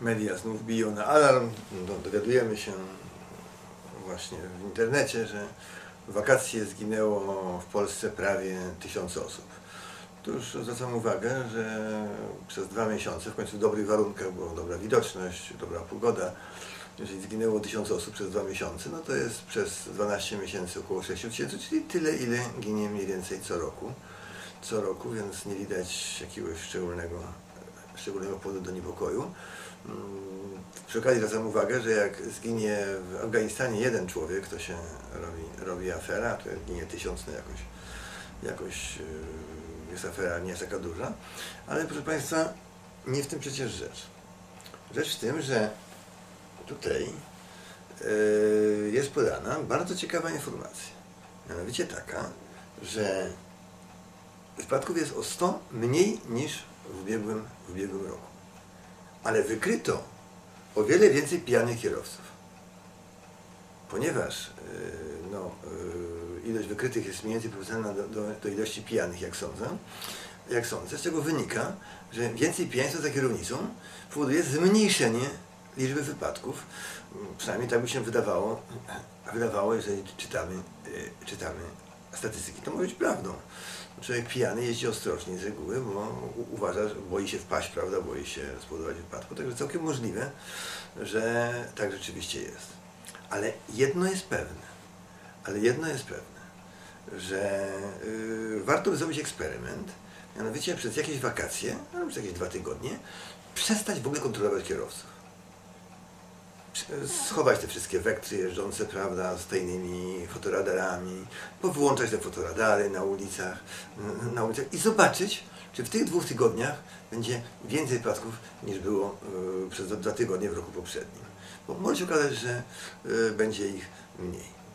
media znów biją na alarm. No, dowiadujemy się właśnie w internecie, że w wakacje zginęło w Polsce prawie tysiąc osób. Tu już zwracam uwagę, że przez dwa miesiące, w końcu w dobrych warunkach, była dobra widoczność, dobra pogoda, jeżeli zginęło tysiąc osób przez dwa miesiące, no to jest przez 12 miesięcy około 6 tysięcy, czyli tyle, ile ginie mniej więcej co roku. Co roku, więc nie widać jakiegoś szczególnego, szczególnego powodu do niepokoju. Mm, Przy okazji zwracam uwagę, że jak zginie w Afganistanie jeden człowiek, to się robi, robi afera, jak ginie tysiąc, no jakoś, jakoś yy, jest afera nie jest taka duża. Ale proszę Państwa, nie w tym przecież rzecz. Rzecz w tym, że tutaj yy, jest podana bardzo ciekawa informacja. Mianowicie taka, że wypadków jest o 100 mniej niż w ubiegłym, w ubiegłym roku. Ale wykryto o wiele więcej pijanych kierowców. Ponieważ yy, no, yy, ilość wykrytych jest mniej więcej proporcjonalna do, do, do ilości pijanych, jak sądzę, jak sądzę, z czego wynika, że więcej pijaństwa za kierownicą powoduje zmniejszenie liczby wypadków. Przynajmniej tak by się wydawało, wydawało jeżeli czytamy, yy, czytamy statystyki. To może być prawdą. Człowiek pijany jeździ ostrożnie z reguły, bo uważa, że boi się wpaść, prawda, boi się spowodować wypadku. Także całkiem możliwe, że tak rzeczywiście jest. Ale jedno jest pewne, ale jedno jest pewne, że yy, warto by zrobić eksperyment, mianowicie przez jakieś wakacje, albo przez jakieś dwa tygodnie, przestać w ogóle kontrolować kierowców schować te wszystkie wektry jeżdżące, prawda, z tajnymi fotoradarami, powyłączać te fotoradary na ulicach, na ulicach i zobaczyć, czy w tych dwóch tygodniach będzie więcej wypadków niż było y, przez dwa tygodnie w roku poprzednim. Bo może się okazać, że y, będzie ich mniej.